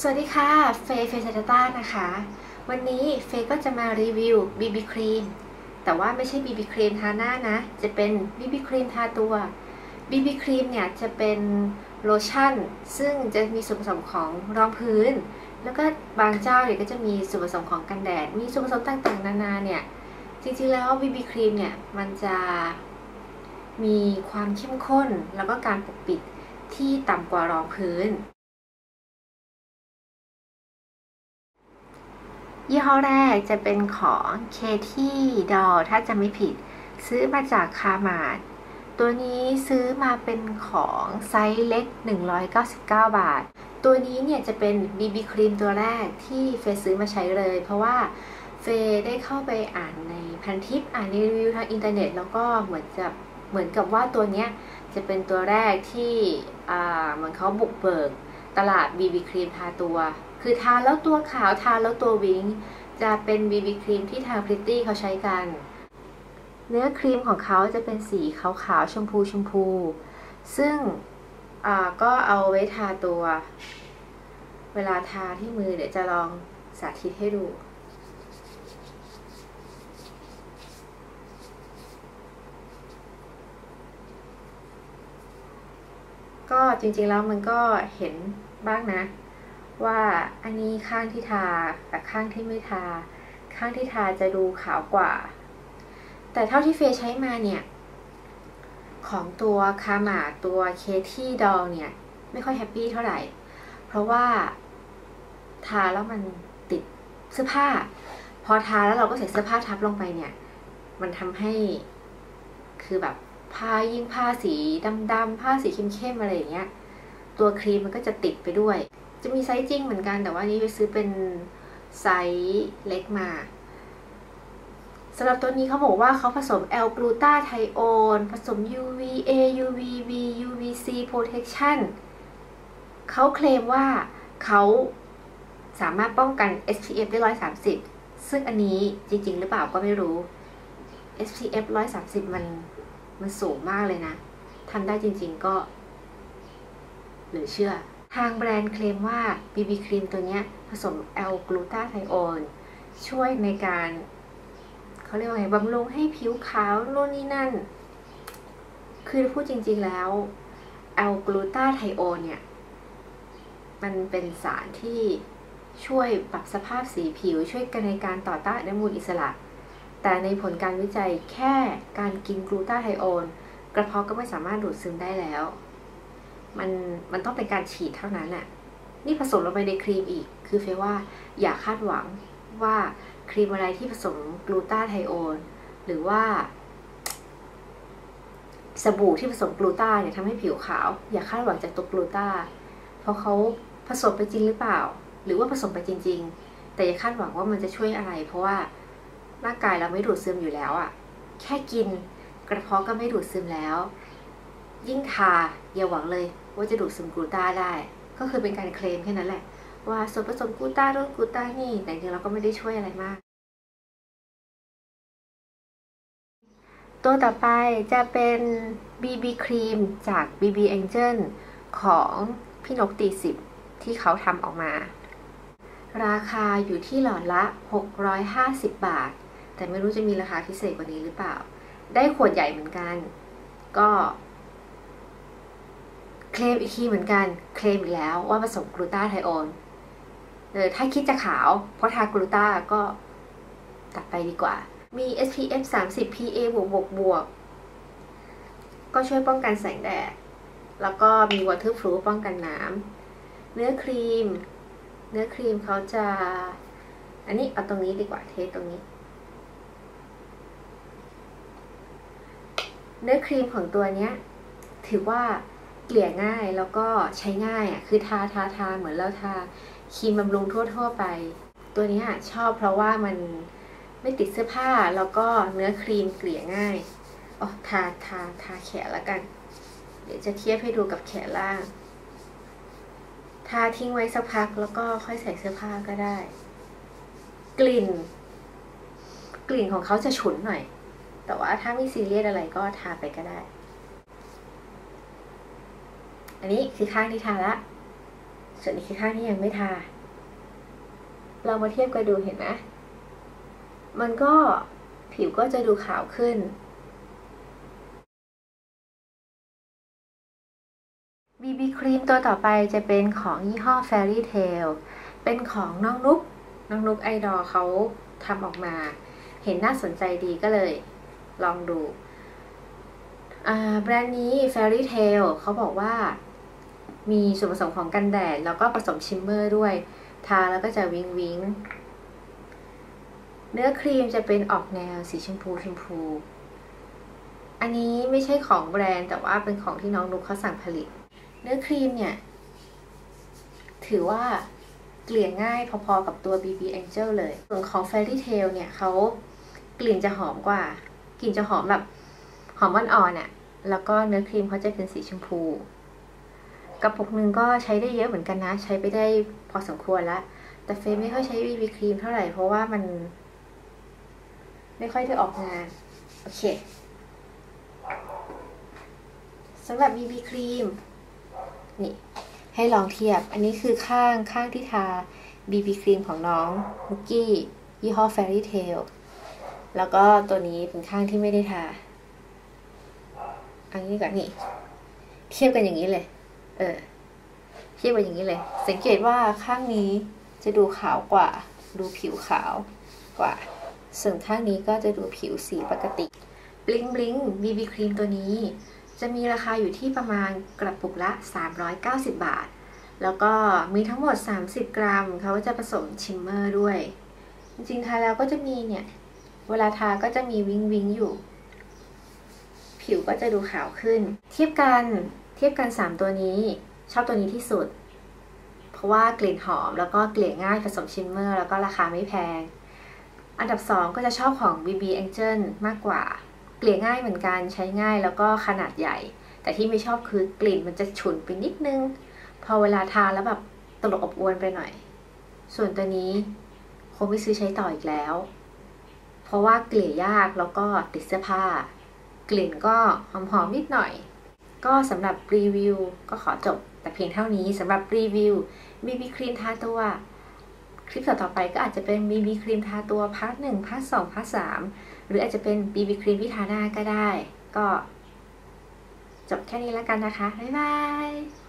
สวัสดีค่ะ เฟย์เฟย์เซตต้านะคะ วันนี้เฟย์ก็จะมารีวิว BB ครีม แต่ว่าไม่ใช่ BB ครีมทาหน้านะ จะเป็น BB ครีมทาตัว BB ครีมเนี่ยจะเป็นโลชั่น ซึ่งจะมีส่วนผสมของรองพื้น แล้วก็บางเจ้าเนี่ยก็จะมีส่วนผสมของกันแดด มีส่วนผสมต่างๆ นานาเนี่ย จริงๆแล้ว BB ครีมเนี่ยมันจะมีความเข้มข้นแล้วก็การปกปิดที่ต่ำกว่ารองพื้น ยี่ห้อแรกจะเป็นของเคที่ดอถ้าจะไม่ผิด ซื้อมาจากคาร์มาดตัวนี้ซื้อมาเป็นของไซส์เล็ก 199 บาท ตัวนี้เนี่ยจะเป็น BB ครีมตัวแรกที่เฟยซื้อมาใช้เลย เพราะว่าเฟได้เข้าไปอ่านในพันทิปอ่านรีวิวทางอินเทอร์เน็ต แล้วก็เหมือนจะเหมือนกับว่าตัวเนี้ยจะเป็นตัวแรกที่อ่าเหมือนเขาบุกเบิกตลาด BB ครีมทาตัว คือทาแล้วตัวขาวทาแล้วตัววิงจะเป็น BB ครีมที่ทางพริตตี้เขาใช้กัน เนื้อครีมของเขาจะเป็นสีขาวๆชมพูชมพู ซึ่งก็เอาไว้ทาตัว เวลาทาที่มือเดี๋ยวจะลองสาธิตให้ดูก็จริงๆแล้วมันก็เห็นบ้างนะ ว่าอันนี้ข้างที่ทากับข้างที่ไม่ทา ข้างที่ทาจะดูขาวกว่า แต่เท่าที่เฟยใช้มาเนี่ย ของตัวคามาตัวเคที่ดองเนี่ย ไม่ค่อยแฮปปี้เท่าไหร่ เพราะว่าทาแล้วมันติดเสื้อผ้า พอทาแล้วเราก็ใส่เสื้อผ้าทับลงไปเนี่ย มันทำให้คือแบบผ้ายิ่งผ้าสีดำๆผ้าสีเข้มๆอะไรอย่างเงี้ย ตัวครีมมันก็จะติดไปด้วย จะมีไซส์จริงเหมือนกันแต่ว่านี้ไปซื้อเป็นไซส์เล็กมาสำหรับตัวนี้เขาบอกว่าเขาผสมแอลกลูตาไทโอนผสม UVA UVB UVC protection เขาเคลมว่าเขาสามารถป้องกัน SPF ได้ 130 ซึ่งอันนี้จริง ๆ หรือเปล่าก็ไม่รู้ SPF 130 มันมันสูงมากเลยนะ ทำได้จริง ๆ ก็ หรือเชื่อ ทางแบรนด์เคลมว่า BB ครีมตัวนี้ผสมแอลกลูตาไทโอนช่วยในการเขาเรียกว่าไงบำรุงให้ผิวขาวโน่นนี่นั่น คือพูดจริง ๆแล้วแอลกลูตาไทโอนเนี่ย มันเป็นสารที่ช่วยปรับสภาพสีผิวช่วยกันในการต่อต้านอนุมูลอิสระ แต่ในผลการวิจัยแค่การกินกลูตาไทโอนกระเพาะก็ไม่สามารถดูดซึมได้แล้ว มันมันต้องเป็นการฉีดเท่านั้นแหละนี่ผสมลงไปในครีมอีก คือเฟว่าอย่าคาดหวังว่าครีมอะไรที่ผสมกลูตาไทโอนหรือว่า สบู่ที่ผสมกลูตาเนี่ยทำให้ผิวขาว อย่าคาดหวังจากตัวกลูตาเพราะเขาผสมไปจริงหรือเปล่า หรือว่าผสมไปจริง ๆ แต่อย่าคาดหวังว่ามันจะช่วยอะไร เพราะว่าร่างกายเราไม่ดูดซึมอยู่แล้วอะ่ะแค่กินกระเพาะก็ไม่ดูดซึมแล้ว ยิ่งทาอย่าหวังเลย ว่าจะดูดซึมกลูตาได้ ก็คือเป็นการเคลมแค่นั้นแหละ ว่าส่วนผสมกลูตาโน่นกลูตานี่แต่จริงเราก็ไม่ได้ช่วยอะไรมาก ตัวต่อไปจะเป็น BB ครีมจาก BB Angel ของพี่นกตีสิบที่เขาทำออกมา ราคาอยู่ที่หลอดละ 650 บาท แต่ไม่รู้จะมีราคาพิเศษกว่านี้หรือเปล่า ได้ขวดใหญ่เหมือนกัน ก็ เคลมอีกทีเหมือนกันเคลมอีกแล้วว่าผสมกลูตาไทโอนเออถ้าคิดจะขาว เพราะทากลูตาก็ตัดไปดีกว่า มี SPF 30 PA บวกบวกบวกก็ช่วยป้องกันแสงแดด แล้วก็มี waterproof ป้องกันน้ำเนื้อครีม เนื้อครีมเขาจะ อันนี้เอาตรงนี้ดีกว่าเทสตรงนี้ เนื้อครีมของตัวเนี้ย ถือว่า เกลี่ยง่ายแล้วก็ใช้ง่ายอะคือทาทาทาเหมือนเราทาครีมบำรุงทั่ว ๆ ไป ตัวนี้ชอบเพราะว่ามันไม่ติดเสื้อผ้าแล้วก็เนื้อครีมเกลี่ยง่ายอ๋อทาทาทาแขนแล้วกัน เดี๋ยวจะเทียบให้ดูกับแขนล่าง ทาทิ้งไว้สักพักแล้วก็ค่อยใส่เสื้อผ้าก็ได้ กลิ่น กลิ่นของเขาจะฉุนหน่อย แต่ว่าถ้าไม่ซีเรียสอะไรก็ทาไปก็ได้ อันนี้คือข้างที่ทาละ ส่วนอีกข้างที่ยังไม่ทา เรามาเทียบกันดูเห็นไหมมันก็ผิวก็จะดูขาวขึ้น BB ครีมตัวต่อไปจะเป็นของยี่ห้อ Fairy Tale เป็นของน้องนุกน้องนุกไอดอลเขาทำออกมา เห็นน่าสนใจดีก็เลยลองดูแบรนด์นี้ Fairy Tale เขาบอกว่า มีส่วนผสมของกันแดด แล้วก็ผสมชิมเมอร์ด้วย ทาแล้วก็จะวิงวิงเนื้อครีมจะเป็นออกแนวสีชมพูชมพู อันนี้ไม่ใช่ของแบรนด์แต่ว่าเป็นของที่น้องนุกเขาสั่งผลิต เนื้อครีมเนี่ย ถือว่าเกลี่ยง่ายพอๆกับตัว BB Angel เลย ส่วนของ Fairy Tale เนี่ยเขากลิ่นจะหอมกว่า กลิ่นจะหอมแบบหอมอ่อนๆน่ะ แล้วก็เนื้อครีมเขาจะเป็นสีชมพู กระปุกหนึ่งก็ใช้ได้เยอะเหมือนกันนะ ใช้ไปได้พอสมควรแล้ว แต่เฟยไม่ค่อยใช้ BB ครีมเท่าไหร่เพราะว่ามัน ไม่ค่อยได้ออกงาน โอเคสำหรับ BB ครีมนี่ ให้ลองเทียบ อันนี้คือข้างข้างที่ทา BB ครีมของน้องมุกกี้ยี่ห้อ Fairy Tale แล้วก็ตัวนี้เป็นข้างที่ไม่ได้ทา อันนี้กับนี่ เทียบกันอย่างนี้เลย เออเทียบกันอย่างนี้เลย สังเกตว่าข้างนี้จะดูขาวกว่า ดูผิวขาวกว่า ส่วนข้างนี้ก็จะดูผิวสีปกติบลิงบลิงบีบีครีมตัวนี้ จะมีราคาอยู่ที่ประมาณกระปุกละ 390 บาท แล้วก็มีทั้งหมด 30 กรัม เขาจะผสมชิมเมอร์ด้วย จริงๆทาแล้วก็จะมีเนี่ย เวลาทาก็จะมีวิงวิงอยู่ ผิวก็จะดูขาวขึ้น เทียบกัน เทียบกัน 3 ตัวนี้ชอบตัวนี้ที่สุด เพราะว่ากลิ่นหอมแล้วก็เกลี่ยง่ายผสมชิมเมอร์ แล้วก็ราคาไม่แพง อันดับ 2 ก็จะชอบของ BB Angel มากกว่า เกลี่ยง่ายเหมือนกันใช้ง่ายแล้วก็ขนาดใหญ่ แต่ที่ไม่ชอบคือกลิ่นมันจะฉุนไปนิดนึง พอเวลาทาแล้วแบบตลกอบอวนไปหน่อย ส่วนตัวนี้คงไม่ซื้อใช้ต่ออีกแล้ว เพราะว่าเกลี่ยยากแล้วก็ติดเสื้อผ้ากลิ่นก็หอมๆนิดหน่อย ก็สำหรับรีวิวก็ขอจบแต่เพียงเท่านี้สำหรับรีวิว BB ครีมทาตัวคลิปต่อๆไปก็อาจจะเป็น BB ครีมทาตัวพาร์ทหนึ่งพาร์ทสองพาร์ทสามหรืออาจจะเป็น BB ครีมที่ทาหน้าก็ได้ ก็จบแค่นี้แล้วกันนะคะ บ๊ายบาย